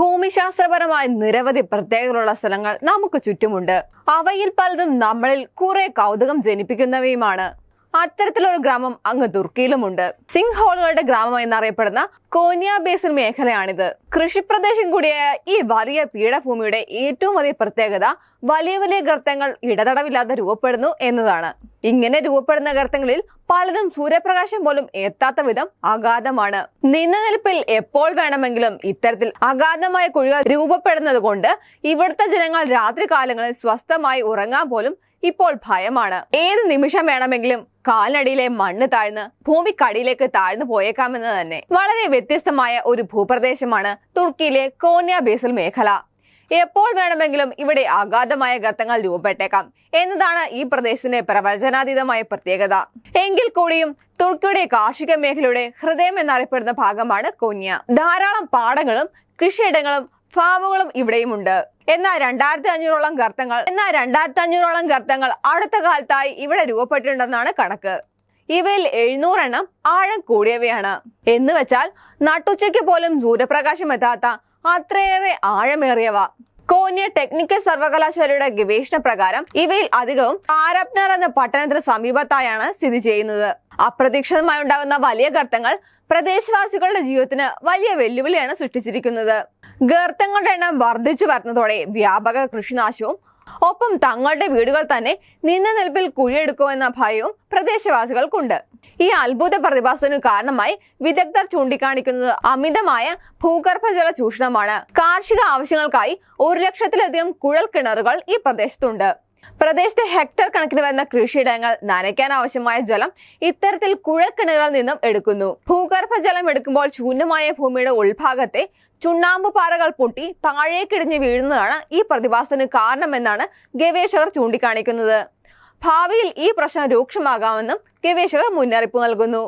ഭൂമിശാസ്ത്രപരമായ നിരവധി പ്രത്യേകതകളുള്ള സ്ഥലങ്ങൾ നമുക്ക് ചുറ്റുമുണ്ട്. അവയിൽ പലതും നമ്മളിൽ കുറെ കൗതുകം ജനിപ്പിക്കുന്നവയുമാണ്. അത്തരത്തിലൊരു ഗ്രാമം അങ്ങ് തുർക്കിയിലുമുണ്ട്. സിംഗ് ഹോളുകളുടെ ഗ്രാമം എന്നറിയപ്പെടുന്ന കോനിയ ബേസിൻ മേഖലയാണിത്. കൃഷിപ്രദേശം കൂടിയായ ഈ വലിയ പീഠഭൂമിയുടെ ഏറ്റവും വലിയ പ്രത്യേകത വലിയ വലിയ ഗർത്തങ്ങൾ ഇടതടവില്ലാതെ രൂപപ്പെടുന്നു എന്നതാണ്. ഇങ്ങനെ രൂപപ്പെടുന്ന ഗർത്തങ്ങളിൽ പലതും സൂര്യപ്രകാശം പോലും എത്താത്ത വിധം അഗാധമാണ്. നിന്ന എപ്പോൾ വേണമെങ്കിലും ഇത്തരത്തിൽ അഗാധമായ കുഴികൾ രൂപപ്പെടുന്നത് കൊണ്ട് ഇവിടുത്തെ ജനങ്ങൾ രാത്രി കാലങ്ങളിൽ സ്വസ്ഥമായി ഉറങ്ങാൻ പോലും ഇപ്പോൾ ഭയമാണ്. ഏത് നിമിഷം വേണമെങ്കിലും കാലിനടിയിലെ മണ്ണ് താഴ്ന്ന് ഭൂമിക്കടിയിലേക്ക് താഴ്ന്നു പോയേക്കാമെന്ന് തന്നെ. വളരെ വ്യത്യസ്തമായ ഒരു ഭൂപ്രദേശമാണ് തുർക്കിയിലെ കോന്യ ബേസൽ മേഖല. എപ്പോൾ വേണമെങ്കിലും ഇവിടെ അഗാധമായ ഗർത്തങ്ങൾ രൂപപ്പെട്ടേക്കാം എന്നതാണ് ഈ പ്രദേശത്തിന്റെ പ്രവചനാതീതമായ പ്രത്യേകത. എങ്കിൽ കൂടിയും തുർക്കിയുടെ കാർഷിക മേഖലയുടെ ഹൃദയം എന്നറിയപ്പെടുന്ന ഭാഗമാണ് കൊന്യ. ധാരാളം പാടങ്ങളും കൃഷിയിടങ്ങളും ഫാമുകളും ഇവിടെയുമുണ്ട് എന്നാൽ രണ്ടായിരത്തി അഞ്ഞൂറോളം ഗർത്തങ്ങൾ എന്നാൽ രണ്ടായിരത്തി അഞ്ഞൂറോളം ഗർത്തങ്ങൾ അടുത്ത കാലത്തായി ഇവിടെ രൂപപ്പെട്ടിട്ടുണ്ടെന്നാണ് കണക്ക്. ഇവയിൽ എഴുന്നൂറെണ്ണം ആഴം കൂടിയവയാണ്. എന്ന് വെച്ചാൽ നട്ടുച്ചയ്ക്ക് പോലും സൂര്യപ്രകാശം എത്താത്ത അത്രയേറെ ആഴമേറിയവ. കോന്യ ടെക്നിക്കൽ സർവകലാശാലയുടെ ഗവേഷണ പ്രകാരം ഇവയിൽ അധികവും ആരപ്നർ എന്ന പട്ടണത്തിന് സമീപത്തായാണ് സ്ഥിതി ചെയ്യുന്നത്. അപ്രതീക്ഷിതമായി ഉണ്ടാകുന്ന വലിയ ഗർത്തങ്ങൾ പ്രദേശവാസികളുടെ ജീവിതത്തിന് വലിയ വെല്ലുവിളിയാണ് സൃഷ്ടിച്ചിരിക്കുന്നത്. ഗർത്തങ്ങളുടെ എണ്ണം വർദ്ധിച്ചു വരുന്നതോടെ വ്യാപക കൃഷിനാശവും ഒപ്പം തങ്ങളുടെ വീടുകൾ തന്നെ നിന്ന നിൽപ്പിൽ കുഴിയെടുക്കുമെന്ന ഭയവും പ്രദേശവാസികൾക്കുണ്ട്. ഈ അത്ഭുത പ്രതിഭാസത്തിനു കാരണമായി വിദഗ്ധർ ചൂണ്ടിക്കാണിക്കുന്നത് അമിതമായ ഭൂഗർഭജല ചൂഷണമാണ്. കാർഷിക ആവശ്യങ്ങൾക്കായി ഒരു ലക്ഷത്തിലധികം കുഴൽ കിണറുകൾ ഈ പ്രദേശത്തുണ്ട്. പ്രദേശത്തെ ഹെക്ടർ കണക്കിന് വരുന്ന കൃഷിയിടങ്ങൾ നനയ്ക്കാൻ ആവശ്യമായ ജലം ഇത്തരത്തിൽ കുഴൽക്കിണറുകളിൽ നിന്നും എടുക്കുന്നു. ഭൂഗർഭ ജലം എടുക്കുമ്പോൾ ശൂന്യമായ ഭൂമിയുടെ ഉൾഭാഗത്തെ ചുണ്ണാമ്പ് പാറകൾ പൊട്ടി താഴേക്കിടിഞ്ഞ് വീഴുന്നതാണ് ഈ പ്രതിഭാസത്തിന് കാരണമെന്നാണ് ഗവേഷകർ ചൂണ്ടിക്കാണിക്കുന്നത്. ഭാവിയിൽ ഈ പ്രശ്നം രൂക്ഷമാകാമെന്നും ഗവേഷകർ മുന്നറിയിപ്പ് നൽകുന്നു.